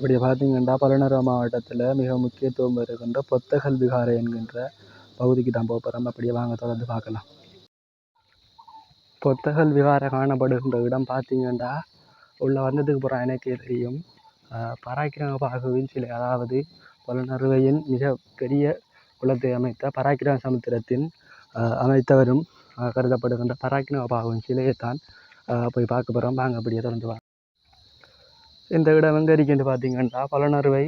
இப்படி பார்த்தீங்கன்னா பலனறுவ மாவட்டத்தில் மிக முக்கியத்துவம் பெறுகின்ற பொத்தகல் விகாரை என்கின்ற பகுதிக்கு தான் போக போகிறோம் அப்படியே வாங்க தொடர்ந்து பார்க்கலாம். பொத்தகல் விகாரை காணப்படுகின்ற இடம் பார்த்தீங்கன்னா உள்ளே வந்ததுக்கு அப்புறம் எனக்கே தெரியும். பராக்கிரம பாகுவின் சிலை அதாவது பலநறுவையின் மிக பெரிய குளத்தை அமைத்த பராக்கிரம சமுத்திரத்தின் அமைத்தவரும் கருதப்படுகின்ற பராக்கிரம பாகுவின் சிலையைத்தான் போய் பார்க்க போகிறோம் வாங்க அப்படியே தொடர்ந்து வாங்க இந்த இடம் எங்கே இருக்குன்னு பார்த்தீங்கன்னா பலனறுவை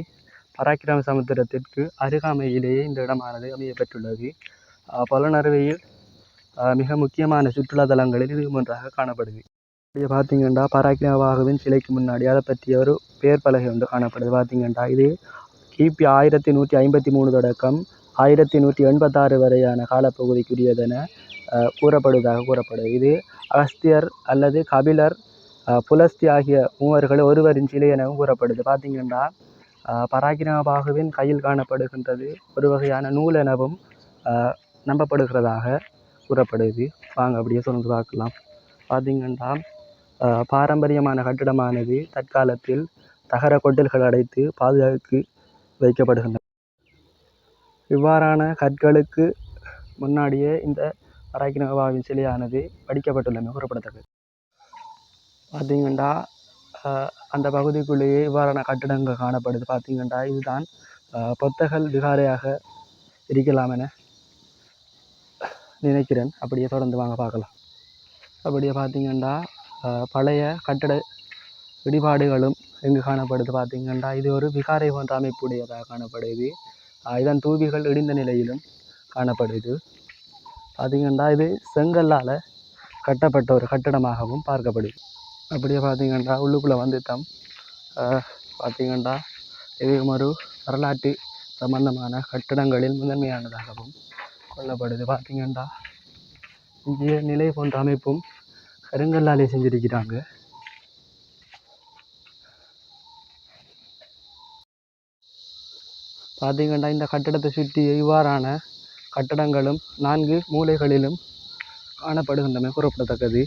பராக்கிரம சமுத்திரத்திற்கு அருகாமையிலேயே இந்த இடமானது அமையப்பெற்றுள்ளது. பலனறுவையில் மிக முக்கியமான சுற்றுலா தலங்களில் இது ஒன்றாக காணப்படுது. இங்கே பார்த்தீங்கன்னா பராக்கிரமபாகுவின் சிலைக்கு முன்னாடி அதை பற்றிய ஒரு பேர் பலகை ஒன்று காணப்படுது. பார்த்தீங்கன்னா இது கிபி ஆயிரத்தி நூற்றி ஐம்பத்தி மூணு தொடக்கம் ஆயிரத்தி நூற்றி எண்பத்தாறு வரையான காலப்பகுதிக்குரியதென கூறப்படுவதாக கூறப்படுது. இது அகஸ்தியர் அல்லது கபிலர் புலஸ்தி ஆகிய மூவர்கள் ஒருவரின் சிலை எனவும் கூறப்படுது. பார்த்தீங்கன்னா பராக்கிரமபாகுவின் கையில் காணப்படுகின்றது. ஒரு வகையான நூல் எனவும் நம்பப்படுகிறதாக கூறப்படுது. வாங்க அப்படியே தொடர்ந்து பார்க்கலாம். பார்த்தீங்கன்னா பாரம்பரியமான கட்டிடமானது தற்காலத்தில் தகர கொட்டில்கள் அடைத்து பாதுகாப்பு வைக்கப்படுகின்றன இவ்வாறான கற்களுக்கு முன்னாடியே இந்த பராக்கிரமபாகுவின் சிலையானது படிக்கப்பட்டுள்ளமை கூறப்படத்தக்கது. பார்த்தீங்கண்டா அந்த பகுதிக்குள்ளேயே இவ்வாறான கட்டிடங்கள் காணப்படுது. பார்த்தீங்கன்னா இதுதான் பொத்தகல் விகாரையாக இருக்கலாம் என நினைக்கிறேன். அப்படியே தொடர்ந்து வாங்க பார்க்கலாம். அப்படியே பார்த்தீங்கண்டா பழைய கட்டட இடிபாடுகளும் எங்கு காணப்படுது. பார்த்தீங்கன்னா இது ஒரு விகாரை போன்ற அமைப்புடையதாக காணப்படுது. இதன் தூவிகள் இடிந்த நிலையிலும் காணப்படுது. பார்த்தீங்கன்னா இது செங்கல்லால் கட்டப்பட்ட ஒரு கட்டடமாகவும் பார்க்கப்படுது. அப்படியே பார்த்தீங்கன்னா உள்ளுக்குள்ளே வந்துட்டோம். பார்த்தீங்கன்னா இது ஒரு வரலாற்று சம்பந்தமான கட்டிடங்களில் முதன்மையானதாகவும் கொள்ளப்படுது. பார்த்தீங்கன்னா இங்கே நிலை போன்ற அமைப்பும் கருங்கல்லாலே செஞ்சிருக்கிறாங்க. பார்த்தீங்கன்னா இந்த கட்டடத்தை சுற்றி இவ்வாறான கட்டடங்களும் நான்கு மூலைகளிலும் காணப்படுகின்றமை கூறப்படத்தக்கது.